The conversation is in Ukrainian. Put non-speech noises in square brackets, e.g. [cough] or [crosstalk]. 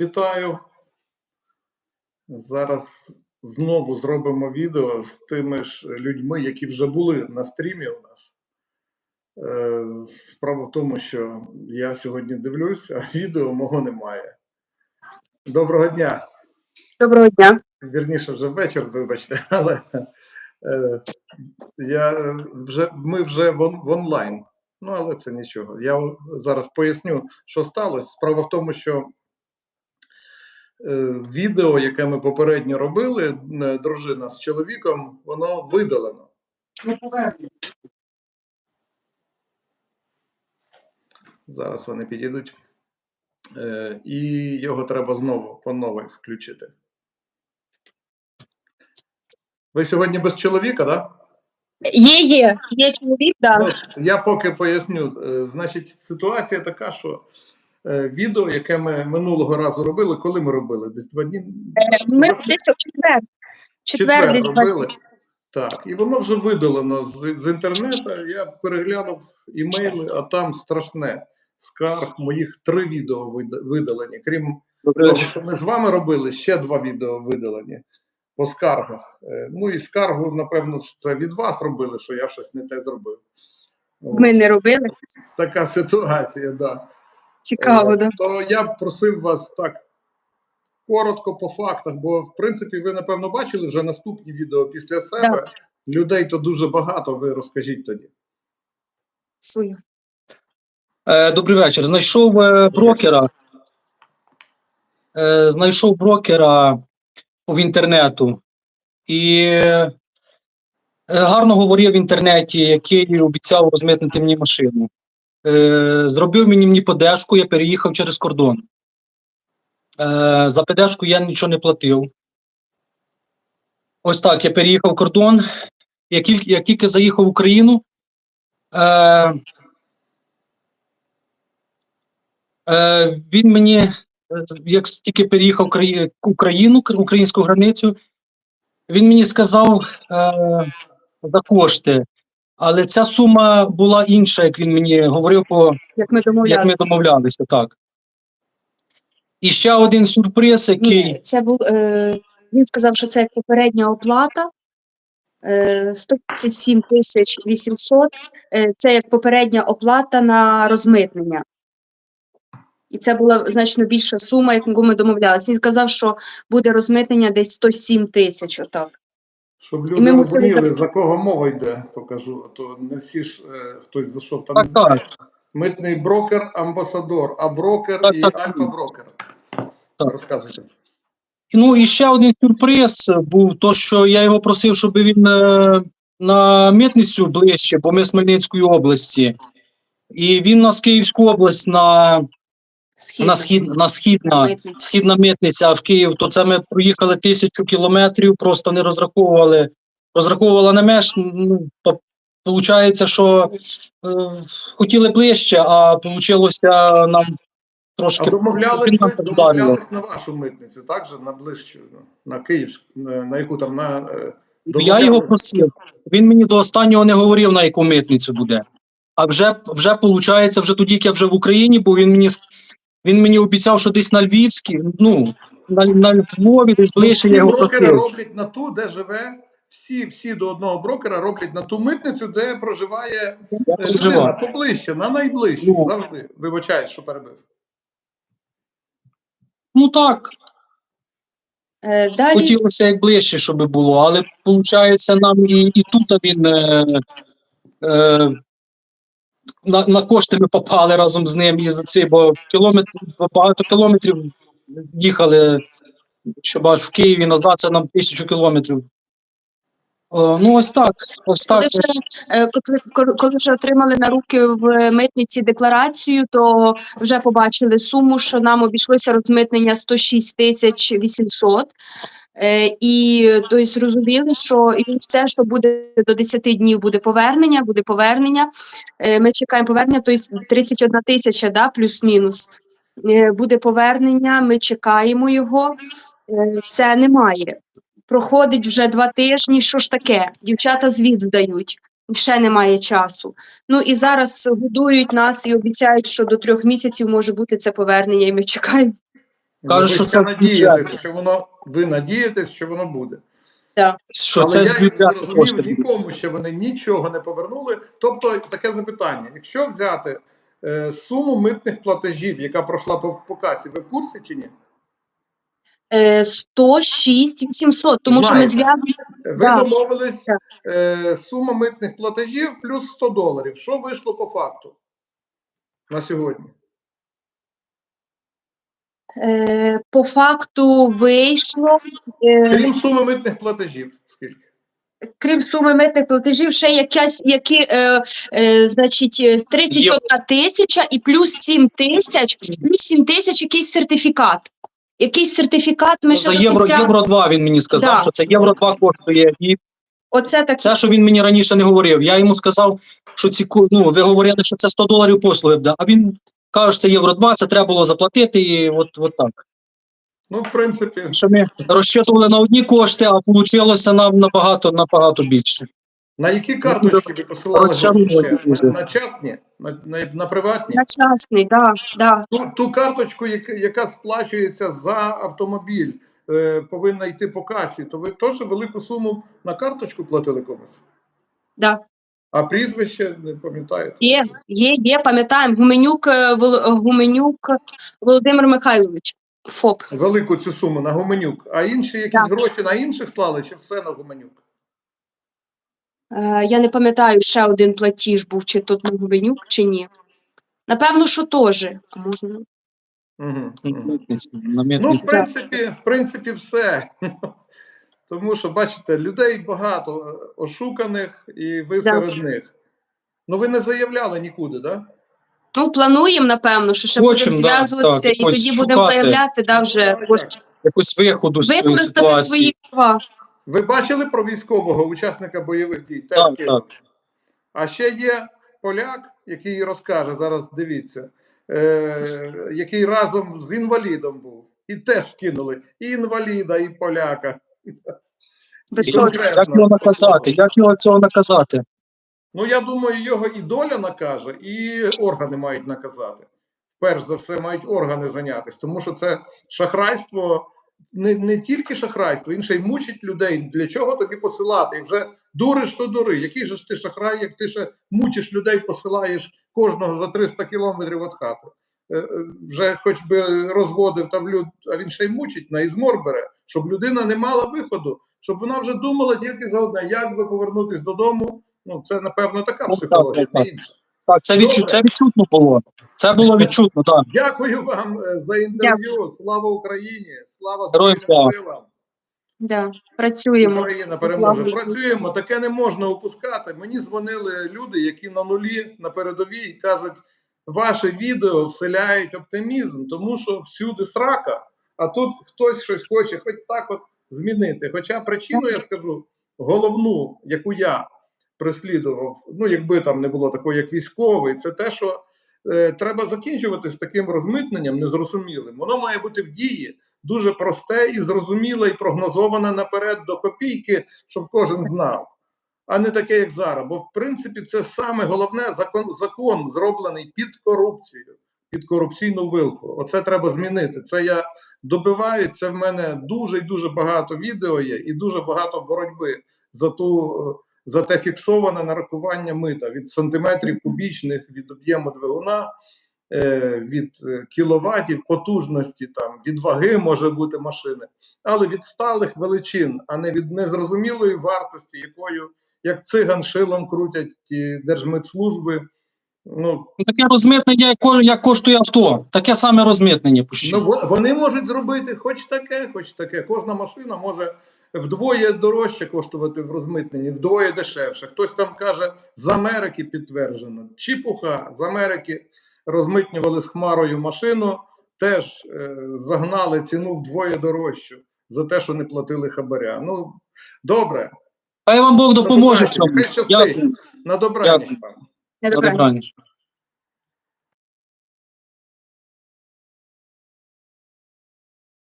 Вітаю. Зараз знову зробимо відео з тими ж людьми, які вже були на стрімі у нас. Е, Справа в тому, що я сьогодні дивлюсь, а відео мого немає. Доброго дня. Доброго дня. Вірніше, вже вечір, вибачте, [laughs] але е, я вже, ми вже в, он- в онлайн. Ну, але це нічого. Я зараз поясню, що сталося. Справа в тому, що відео, яке ми попередньо робили, е, дружина з чоловіком, воно видалено. Зараз вони підійдуть. Е, і його треба знову по новій включити. Ви сьогодні без чоловіка, так? Да? Є, є, є чоловік, да. Ну, я поки поясню. Е, Значить, ситуація така, що е, відео, яке ми минулого разу робили, коли ми робили? Десь два дні. Е, Ми десь в четвер. Четвер, десь робили. Так, і воно вже видалено з, з інтернету. Я переглянув імейли, а там страшне скарг. Моїх три відео вида- видалені. Крім того, що ми з вами робили, ще два відео видалені по скаргах. Е, Ну і скаргу, напевно, це від вас робили, що я щось не те зробив. Ми не робили. Така ситуація, да. Цікаво, Е, да. То я б просив вас так коротко по фактах, бо в принципі ви напевно бачили вже наступні відео після себе. Людей то дуже багато. Ви розкажіть тоді. Свою. Е, Добрий вечір. Знайшов е, брокера. Е, Знайшов брокера в інтернету і е, гарно говорив в інтернеті, який обіцяв розмитнити мені машину. Е, Зробив мені мені подешку, я переїхав через кордон. Е, За подешку я нічого не платив. Ось так, я переїхав кордон. Як тільки, як тільки заїхав в Україну, е, Е, він мені, як тільки переїхав в Україну, українську границю, він мені сказав е, за кошти. Але ця сума була інша, як він мені говорив, по, Як ми як ми домовлялися. домовлялися, так. І ще один сюрприз, який. Ні, це був, е, він сказав, що це як попередня оплата. Е, 137 тисяч 800. Е, це як попередня оплата на розмитнення. І це була значно більша сума, яку ми домовлялися. Він сказав, що буде розмитнення десь 107 тисяч. Отак. Щоб люди ми мусили розуміли, за кого мова йде, покажу. А то не всі ж е, хтось зайшов там. Так, так. Митний брокер, амбасадор, а брокер Так, і так. альфа-брокер. Так. Розказуйте. Ну і ще один сюрприз був, то що я його просив, щоб він е, на митницю ближче, бо ми з Хмельницької області. І він нас Київську область на, на, схід, на східна, Митниця. східна митниця, в Київ, то це ми проїхали тисячу кілометрів, просто не розраховували. Розраховувала на меж. Ну, по- Получається, що е, хотіли ближче, а вийшло нам А трошки домовлялись, фінансово вдарило. домовлялись на вашу митницю, так же на ближчу, ну, на Київську, на, на яку там на е, Я його просив. Він мені до останнього не говорив, на яку митницю буде. А вже вже виходить, вже тоді, як я вже в Україні, бо він мені він мені обіцяв, що десь на Львівській, ну на, на Львові, десь ближче всі я його брокери просив. роблять на ту, де живе. Всі, всі до одного брокера роблять на ту митницю, де проживає е, людина, поближче, на найближчу, Ну. завжди. Вибачаюсь, що перебив. Ну так, Е, далі хотілося як ближче, щоб було, але виходить, нам і, і тут він е, е, на, на кошти ми попали разом з ним і за це, бо кілометр, багато кілометрів їхали, щоб аж в Києві назад це нам тисячу кілометрів. О, ну, ось так. Ось так. е, коли- коли вже отримали на руки в митниці декларацію, то вже побачили суму, що нам обійшлося розмитнення 106 тисяч 800. Е, і тобто зрозуміли, що і все, що буде до 10 днів, буде повернення, буде повернення. Е, ми чекаємо повернення, тобто 31 тисяча, да, плюс-мінус. Е, буде повернення, ми чекаємо його. Все немає. Проходить вже два тижні. Що ж таке? Дівчата звіт здають. Ще немає часу. Ну і зараз годують нас і обіцяють, що до трьох місяців може бути це повернення, і ми чекаємо. Каже, ви що це надієтесь, що воно ви надієтесь, що воно буде. Що Але це з бюджету зрозумів, нікому ще вони нічого не повернули. Тобто таке запитання: якщо взяти е, суму митних платежів, яка пройшла по, по касі, ви в курсі чи ні? Е, 106 800, тому що ми Знаєте. зв'язані. Ви Так. домовились е, сума митних платежів плюс 100 доларів. Що вийшло по факту на сьогодні? Е, по факту вийшло, е, Крім суми митних платежів, скільки? крім суми митних платежів, ще якась, які, е, е, значить, е, 31 тисяча і плюс 7 тисяч, плюс 7 тисяч якийсь сертифікат. Якийсь сертифікат ми ще За до євро, кінця- євро 2 він мені сказав, Да. що це євро 2 коштує. І Оце так. це, що він мені раніше не говорив. Я йому сказав, що ці ко- ну, ви говорили, що це 100 доларів послуги, да. а він каже, що це євро 2, це треба було заплатити, і от, от так. Ну, в принципі, Що ми розчитували на одні кошти, а вийшло нам набагато, набагато більше. на які карточки ви посилали. На, на частні, на, на, на приватні? На частний, да, да. Ту, ту карточку, яка, яка сплачується за автомобіль, е, повинна йти по касі, то ви теж велику суму на карточку платили комусь? Да. А прізвище не пам'ятаєте? Є, є, є, пам'ятаємо. Гуменюк, е, Гуменюк Володимир Михайлович. ФОП. Велику цю суму на Гуменюк. А інші якісь Так. гроші на інших слали, чи все на Гуменюк? Е, я не пам'ятаю, ще один платіж був, чи тут на Гуменюк, чи ні. Напевно, що теж. А можна. Угу. На Ну, в принципі, в принципі, все. [laughs] Тому що, бачите, людей багато е, ошуканих, і ви Так. серед них. Ну, ви не заявляли нікуди, так? Да? Ну, плануємо, напевно, що ще будемо да, зв'язуватися, так, і тоді будемо заявляти, да, вже ось, як? Якось виходу з використати ситуації. свої права. Ви бачили про військового учасника бойових дій? Теж Так, так. А ще є поляк, який розкаже, зараз дивіться, е, який разом з інвалідом був. І теж кинули і інваліда, і поляка. Як його наказати? Як його цього наказати? Ну, я думаю, його і доля накаже, і органи мають наказати. Перш за все, мають органи зайнятися, тому що це шахрайство, не, не тільки шахрайство, інше й мучить людей. Для чого тобі посилати? І вже дуриш, то дури. Який же ж ти шахрай, як ти ще мучиш людей, посилаєш кожного за 300 кілометрів від хати. Е, е, Вже хоч би розводив там люд, а він ще й мучить, на ізмор бере, щоб людина не мала виходу, щоб вона вже думала тільки за одне, як би повернутися додому. Ну, це напевно така Ну, психологія, так, так, не інша. Так, це, відчу... Це відчутно було. Це було відчутно, так. Дякую вам е, за інтерв'ю. Слава Україні! Слава Героям Збройним силам! Да, працюємо. Україна переможе. Слава Працюємо. Таке не можна упускати. Мені дзвонили люди, які на нулі на передовій кажуть, ваше відео вселяють оптимізм, тому що всюди срака, а тут хтось щось хоче, хоч так от змінити. Хоча причину я скажу головну, яку я преслідував, ну якби там не було такого, як військовий, це те, що е, треба закінчувати з таким розмитненням незрозумілим. Воно має бути в дії дуже просте і зрозуміле, і прогнозоване наперед до копійки, щоб кожен знав. А не таке, як зараз. Бо в принципі це саме головне закон, закон зроблений під корупцію, під корупційну вилку. Оце треба змінити. Це я добиваю. Це в мене дуже і дуже багато відео є, і дуже багато боротьби за ту е, за те фіксоване нарахування мита від сантиметрів кубічних від об'єму двигуна. е, Від е, кіловатів, потужності, там від ваги може бути машини, але від сталих величин, а не від незрозумілої вартості, якою як циган шилом крутять ті держмитслужби. Ну, Ну, Таке розмитнення, як коштує авто. Таке саме розмитнення почти. ну вони можуть зробити хоч таке, хоч таке. Кожна машина може вдвоє дорожче коштувати в розмитненні, вдвоє дешевше. Хтось там каже, з Америки підтверджено. Чіпуха з Америки розмитнювали з хмарою машину, теж е, загнали ціну вдвоє дорожчу за те, що не платили хабаря. Ну добре, Хай вам Бог допоможе в цьому. Дякую. на добраніч Дякую. забирай. добраніч.